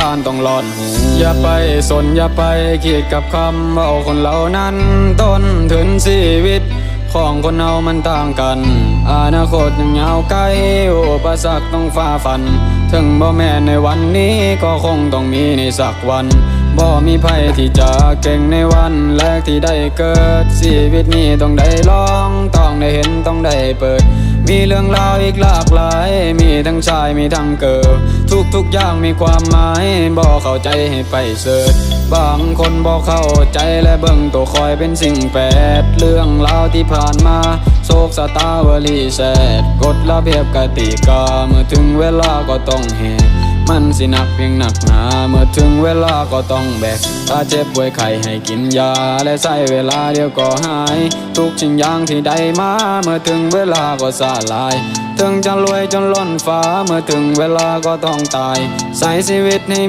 บ้านต้องหลอนหูอย่าไปสนอย่าไปคิดกับคำเว่าคนเหล่านั้น ต้นถึงชีวิต ของคนเรามันต่างกัน อนาคตยังยาวไกลอุปสรรคต้องฝ่าฟัน ถึงบ่แม่ในวันนี้ก็คงต้องมีในสักวันบ่มีภัยที่จะเก่งในวันแรกที่ได้เกิดชีวิตนี้ต้องได้ลอง ต้องได้เห็นต้องได้เปิด มีเรื่องราวอีกหลากหลายมี ทั้งชายมีทั้งเกิดทุกทุกอย่างมีความหมายบอกเข้าใจให้ไปเสิร์ชบางคนบอกเข้าใจและเบิ่งตัวคอยเป็นสิ่งแปด เรื่องราวที่ผ่านมาโศกสตาวลีแสดกฎระเบียบกติกา เมื่อถึงเวลาก็ต้องเหก มันสิหนักเพียงหนักหนา เมื่อถึงเวลาก็ต้องแบก ถ้าเจ็บป่วยไข้ให้กินยา และใช้เวลาเดียวก็หาย ทุกสิ่งอย่างที่ได้มา เมื่อถึงเวลาก็สาลาย ถึงจะรวยจนล้นฟ้า เมื่อถึงเวลาก็ต้องตาย ใส่ชีวิตให้